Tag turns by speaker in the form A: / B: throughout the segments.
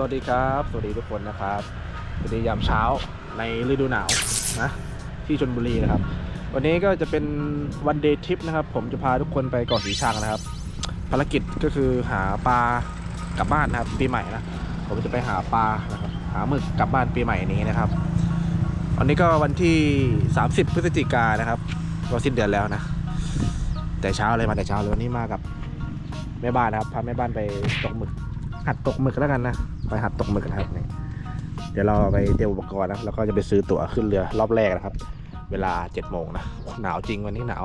A: สวัสดีครับ สวัสดีทุกคนนะครับสวัสดียามเช้าในฤดูหนาวนะที่ชนบุรีนะครับ วันนี้ก็จะเป็นวันเดย์ทริปนะครับ ผมจะพาทุกคนไปเกาะสีชังนะครับ ภารกิจก็คือหาปลากลับบ้านนะครับปีใหม่นะผมจะไปหาปลานะครับหาหมึกกลับบ้านปีใหม่นี้นะครับวันนี้ก็วันที่ 30 พฤศจิกายนนะครับก็สิ้นเดือนแล้วนะแต่เช้าเลยมาแต่เช้าเลยวันนี้มากับแม่บ้านนะครับพาแม่บ้านไปตกหมึกหัดตกหมึกแล้วกันนะ ไปหัดตกหมึกนะครับนี่ยเดี๋ยวเราไปเตรียมอุปกรณ์นะแล้วก็จะไปซื้อตั๋วขึ้นเรือรอบแรกนะครับ เวลา7จ็ดโมงนะหนาวจริงวันนี้หนาว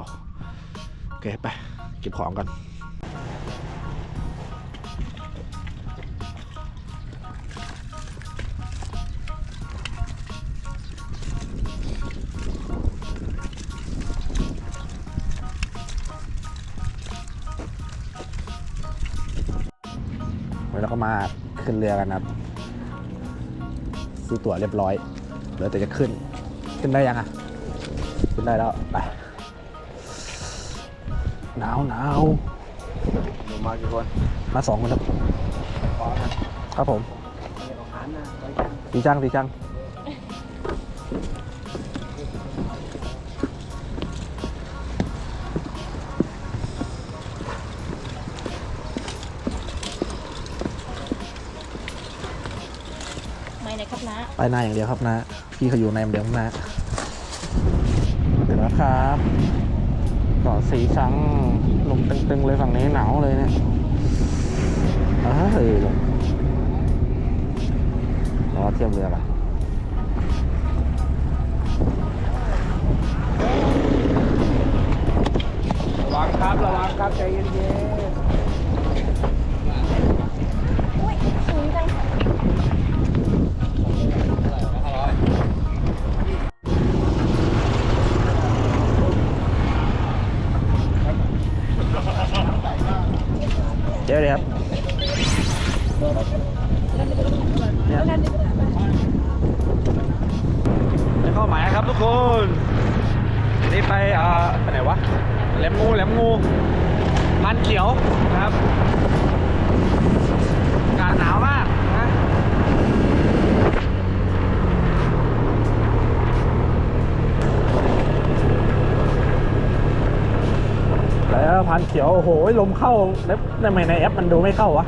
A: โอเคไปเก็บของกันแล้วก็มา ขึ้นเรือกันนะครับซื้อตั๋วเรียบร้อยเหลือแต่จะขึ้น ขึ้นได้ยังอะขึ้นได้แล้วไปหนาวหนาว
B: มากี่คน
A: มาสองคนครับ
B: ขอนะ
A: ครับผม
B: เดี๋ยวขานนะไปกัน
A: สีช่างสีช่าง
C: ไป
A: หน้าอย่างเดียวครับนะ พี่เขาอยู่ในอย่างเดียวนะเดี๋ยวนะครับเกาะสีชังลมตึงๆเลยฝั่งนี้หนาวเลยเนี่ยเอ้ยรอเทียบเรือก่อนระ
C: อา
A: กาศหนาวมากนะแล้วพันเขียว โอ้โห ลมเข้าแล้วทำไมในแอปมันดูไม่เข้าวะ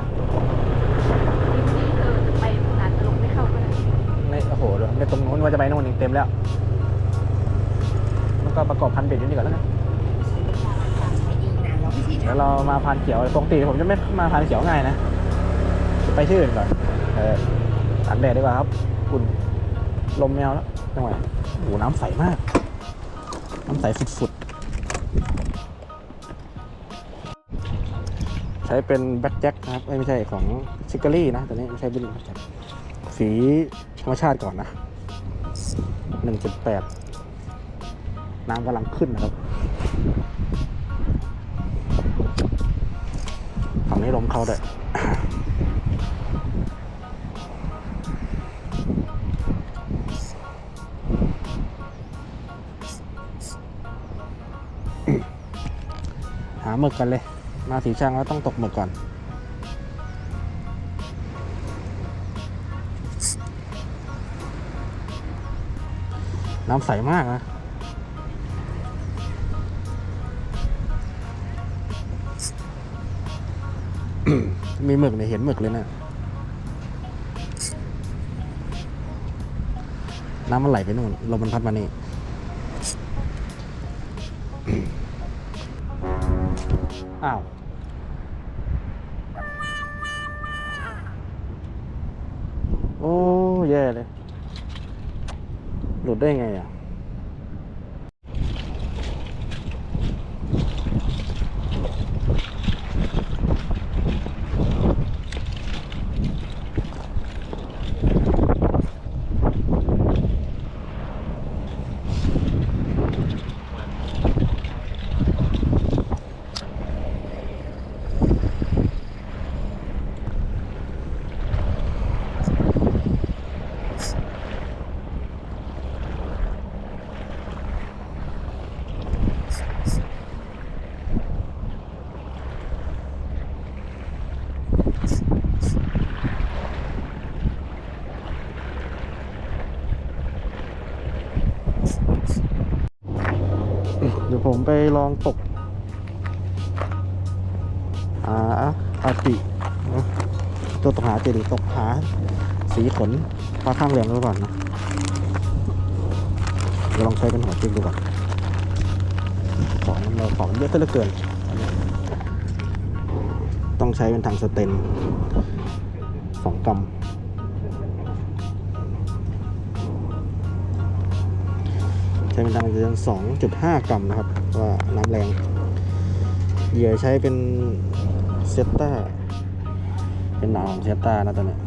C: เออไปอาจจะลงไม่เข้าก็ได้
A: ในโอ้โหเดี๋ยวในตรงนู้นว่าจะไปโน่นอีกเต็มแล้ว แล้วก็ประกอบพันเบ็ดอยู่นี่ก่อนแล้วกัน เดี๋ยวเรามาพันเขียวปกติผมจะไม่มาพันเขียวง่ายนะ ไปชื่ออื่นก่อน เออตากแดดดีกว่าครับคุณลมแมวแล้วจังหวะโอ้โหน้ำใสมาก น้ำใสฝุดๆ ใช้เป็นแบ็คแจ็คนะครับ ไม่ใช่ของชิคก e รี่นะตัวนี้ไม่ใช่เป็นแบ็คแจ็คสีธรรมชาติก่อนนะ 1.8 น้ำกำลังขึ้นนะครับ ฝั่งนี้ลมเข้าด้วยหาหมึกกันเลย มาสีช่างแล้วต้องตกหมึกก่อน น้ำใสมากนะ มีหมึกเนี่ยเห็นหมึกเลยนะน้ำมันไหลไปนู่นลมมันพัดมานี่อ้าวโอ้แย่เลย หลุดได้ไงอะ ไปลองตกหาอาติตัวตกหาติหรือตกหาสีขนปลาข้างเหลืองดูก่อนนะเดี๋ยวลองใช้เป็นหัวจิ้มดูก่อนของเราของเยอะเหลือเกิน ต้องใช้เป็นทางสเตนสองกรั ใช้เป็นทางเดือน2.5 กรัมนะครับ ว่าน้ำแรงเหยื่อใช้เป็นเซตตาเป็นหนาวของเซตตานะตอนเนี้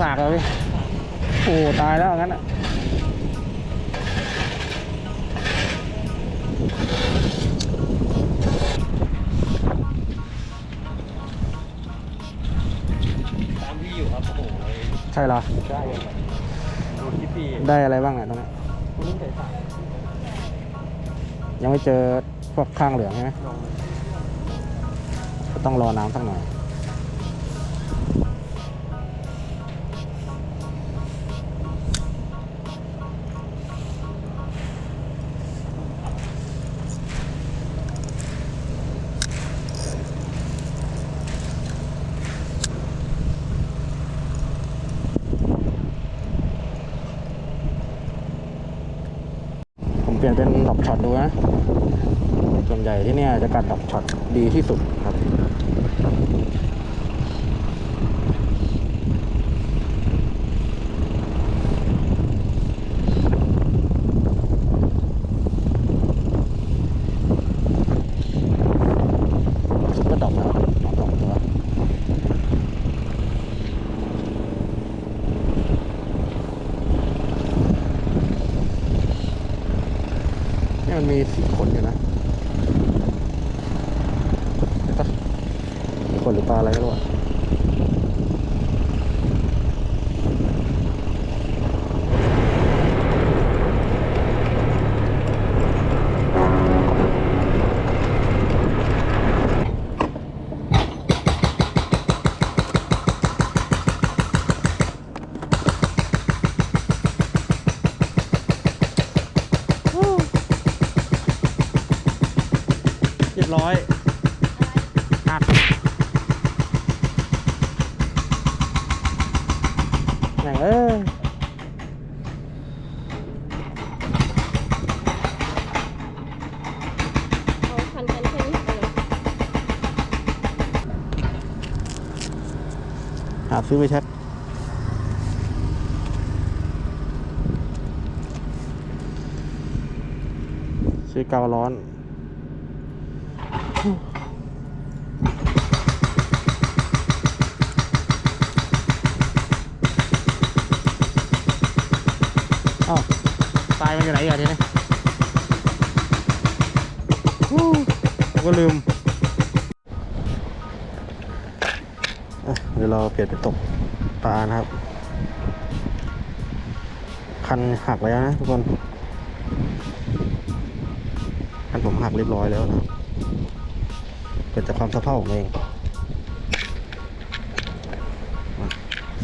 A: สากเลยพี่โอ้ตายแล้วงั้นอะ
B: ตามพี่อยู่ครับโอ้โห
A: ใช่เหรอ
B: ได้ยังไงดูคลิปพี่
A: ได้อะไรบ้างเนี่ยตรงนี้
B: คุณลุงใส่สาย
A: ยังไม่เจอพวกข้างเหลืองใช่ไหม
B: ลง
A: ก็ต้องรอน้ำสักหน่อย ที่สุดครับ ซุปเปอร์ดอกนะดอกสองตัวนี่มันมีสีขนอยู่นะเห็นปะสีขนหรือปลาอะไรก็ไม่รู้อะเรียบร้อยหักแหม่งเอ้ย
C: เอาพันกันแค่นี้เออ
A: หาซื้อไปเช็คซื้อกาวร้อนอ้าวทรายมันอยู่ไหนอีกอะทีนี้ฮู้ผมก็ลืม ดี๋ยวเราเปลี่ยนเป็นตกปลานะครับ คันหักแล้วนะทุกคน คันผมหักเรียบร้อยแล้วนะเกิดจากความสะเพร่าของเอง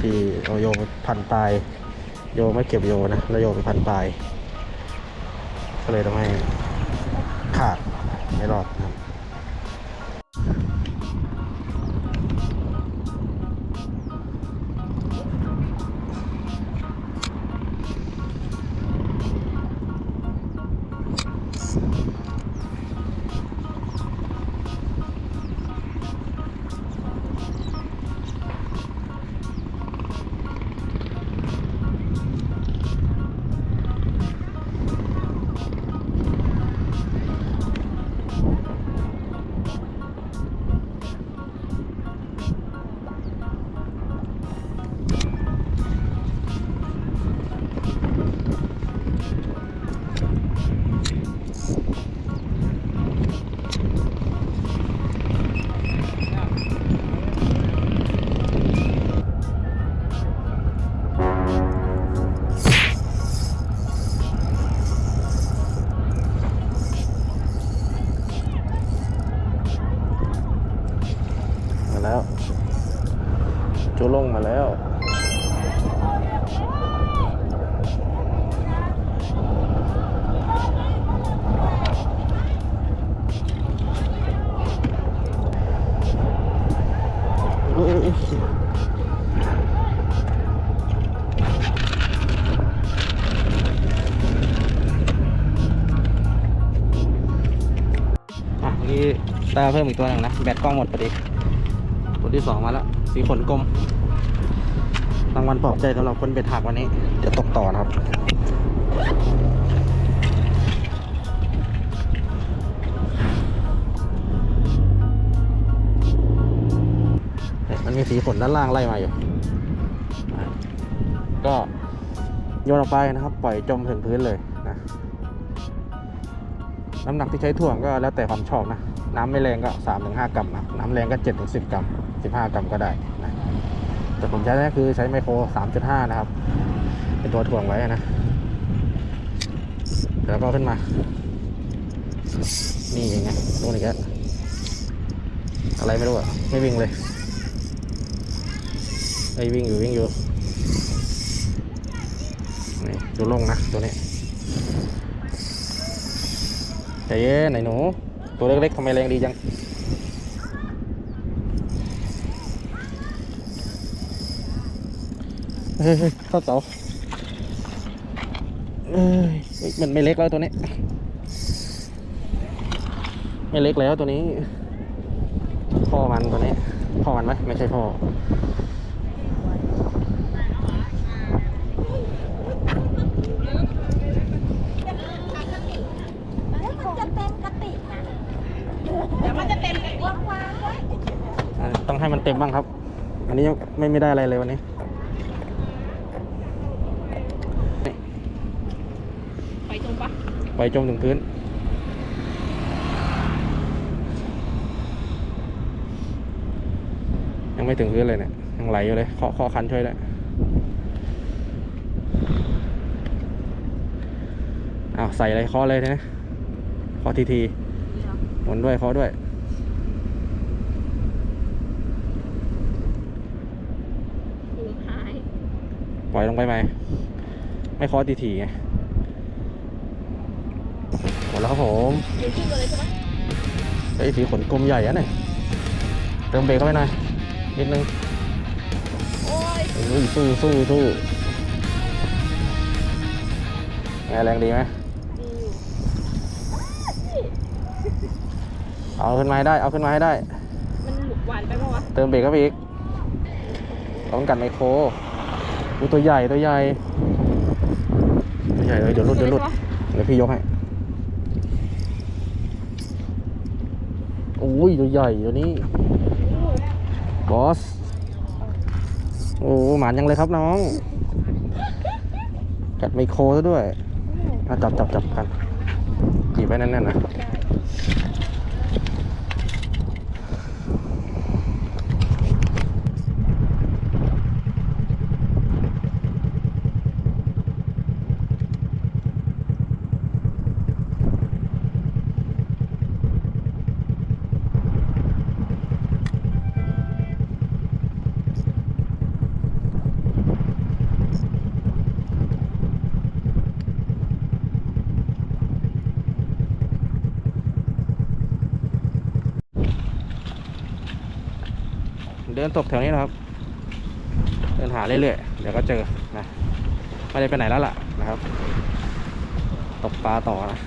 A: ที่เอาโยงพันปลาย โยไม่เก็บโยนะแล้วโยไปพันปลาย ก็เลยทำให้ขาดไม่รอดนะครับ ตาเพิ่มอีกตัวหนึ่งนะ แบตกล้องหมดพอดีตัวที่สองมาแล้ว สีขนกลมรางวัลปลอบใจสำหรับคนเบ็ดหักวันนี้ จะตกต่อนะครับ มันมีสีขนด้านล่างไล่มาอยู่ ก็โยนออกไปนะครับ ปล่อยจมถึงพื้นเลยนะ น้ำหนักที่ใช้ถ่วงก็แล้วแต่ความชอบนะ น้ำไม่แรงก็3าถึงหกรัมนะน้ำแรงก็7จ็ดถึงสิกรัม 15 กรัมก็ได้นะแต่ผมใช้นี่คือใช้ไมโคร 3.5 นะครับ เป็นตัวถ่วงไว้นะ แล้วก็ขึ้นมา นี่ยังไงนู่นอีกแล้วอะไรไม่รู้อะไม่วิ่งเลยไอ้วิ่งอยู่วิ่งอยู่นี่ดูลงนะตัวนี้ใจเย็นไหนหนู ตัวเล็กๆทำไมแรงดีจังเฮ้ยเข้าเสาเอ้ยมันไม่เล็กแล้วตัวนี้ ไม่เล็กแล้วตัวนี้พ่อมันตัวนี้พ่อมันไหมไม่ใช่พ่อ
C: แล้วมันจะเต็มกระติกนะเดี๋ยวมันจะเต็มกระติกวางๆไว้
A: อ่า ต้องให้มันเต็มบ้างครับ อันนี้ยังไม่ไม่ได้อะไรเลยวันนี้
C: ไปตรงปะ
A: ปล่อยจมถึงพื้นยังไม่ถึงพื้นเลยเนี่ยยังไหลอยู่เลยเคาะเคาะคันช่วยด้วยอ้าวใส่อะไรเคาะเลยนะเคาะทีทีหมุนด้วยเคาะด้วย
C: หูหาย
A: ปล่อยลงไปไหมไม่เคาะทีทีไงหมดแล้วครับผม
C: เดี๋ยวขึ้นมาเลยใช่ไหม
A: ไอ้ยสีขนกลมใหญ่อะเนี่ยเติมเบรกเข้าไปหน่อยนิดนึง
C: โอ้ย
A: อุ้ยสู้สู้สู้ไงแรงดีไหม
C: ดีอยู่
A: เอาขึ้นมาให้ได้ เอาขึ้นมาให้ได้
C: มันหวานไปปะวะ
A: เติมเบรกเข้าไปอีกต้องกันไมโคร อู้ตัวใหญ่ตัวใหญ่ตัวใหญ่เลยเดี๋ยวรุดเดี๋ยวรุดเดี๋ยวพี่ยกให้โอ้ยตัวใหญ่ตัวนี้บอสโอ้หมานยังเลยครับน้องกัดไมโครซะด้วยจับจับจับกันจีบไว้แน่นๆนะ ดินตกแถวนี้นะครับ เดินหาเรื่อยๆ เดี๋ยวก็เจอนะ ไม่ได้ไปไหนแล้วล่ะนะครับ ตกปลาต่อนะ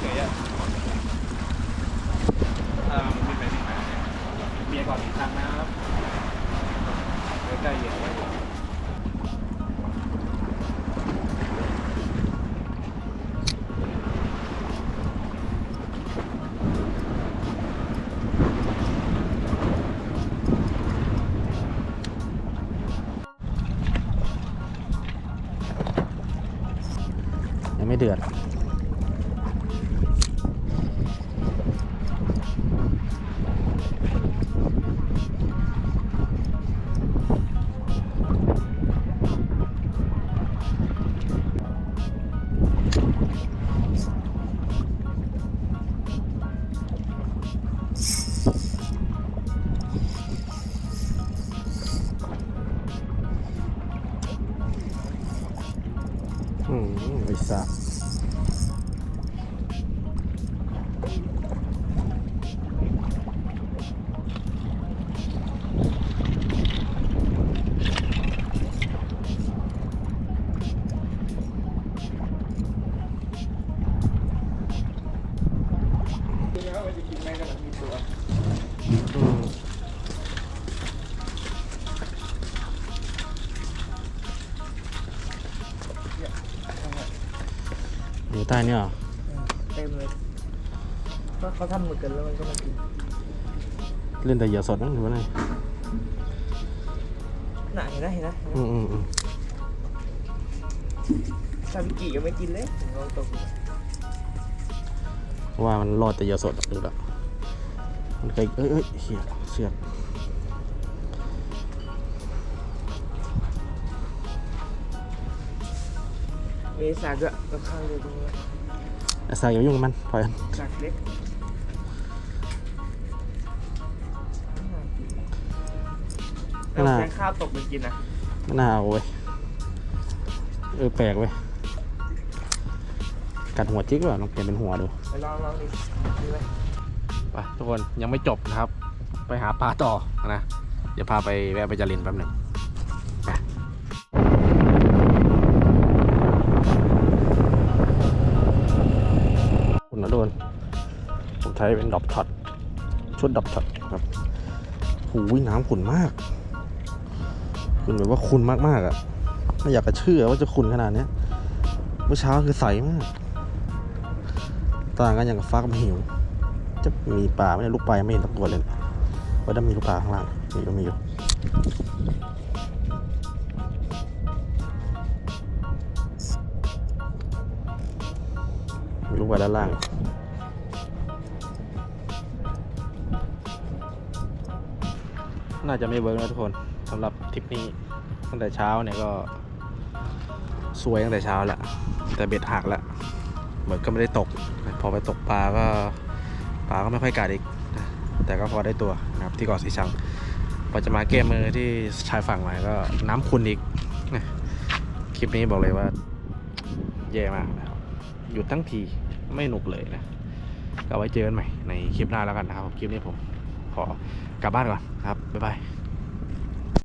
B: เฉยอะ
A: เอ่อมันเป็นไปที่ไหนเบียก่อนอีกครั้งนะครับเดี๋ยวใกล้เย็นไว้ก่อนยังไม่เดือด เนี่ยเหรอ
B: เต็มเลยก็เขาทำหมึกกันแล้วมันก็มากิน
A: เล่นแต่เหยื่อสดมั้งหรือว่าไง
B: หนักเห็นไหมเห็นไหม
A: อืมอืมอืม
B: ซาบิกิยังไม่กินเลยลองตกดู
A: เพราะว่ามันรอดแต่เหยื่อสดดูแล้วมันเคยเอ้ยเอ้ยเหี้ยเสือก
B: เมซาก็ก็ข้างเดียวตรงนี้
A: ไอ้สายอย่าไปยุ่งกับมันปล่อยมัน
B: จากเล็ก
A: ไม่
B: แล้ว
A: น่า
B: แกงข้าวตกไปกินนะ
A: ไม่น่าเอาเว้ยเออแปลกเว้ยกัดหัวจิ๊กว่ะลองเปลี่ยนเป็นหัวดู
B: ไปลองลองดิดีไหม
A: ไปทุกคนยังไม่จบนะครับ ไปหาปลาต่อนะ เดี๋ยวพาไปแวะไปจารินแป๊บหนึ่ง ช้เป็นดอกช็อตชุดดอกช็อตครับหูยน้ำขุ่นมากขุ่นแบบว่าขุ่นมากๆอะไม่อยากจะเชื่อว่าจะขุ่นขนาดนี้เมื่อเช้าคือใสมากต่างกันอย่างกับฟ้ากับหิว จะมีปลาไม่ได้ลูกปลาไม่เห็นสักตัวเลยว่าจะมีลูกปลาข้างล่างมีก็มีอยู่มีลูกปลาด้านล่าง น่าจะไม่เวิร์กนะทุกคนสำหรับทริปนี้ตั้งแต่เช้าเนี่ยก็สวยตั้งแต่เช้าแล้วแต่เบ็ดหักแล้วเหมือนก็ไม่ได้ตก พอไปตกปลาก็ปลาก็ไม่ค่อยกัดอีก แต่ก็พอได้ตัวนะครับที่เกาะสีชังพอจะมาเกมมือที่ชายฝั่งใหม่ก็น้ำขุนอีกนะคลิปนี้บอกเลยว่าแย่มากนะครับหยุดทั้งทีไม่หนุกเลยนะก็ไว้เจอกันใหม่ในคลิปหน้าแล้วกันนะครับคลิปนี้ผม ขอกลับบ้านก่อนครับบ๊ายบาย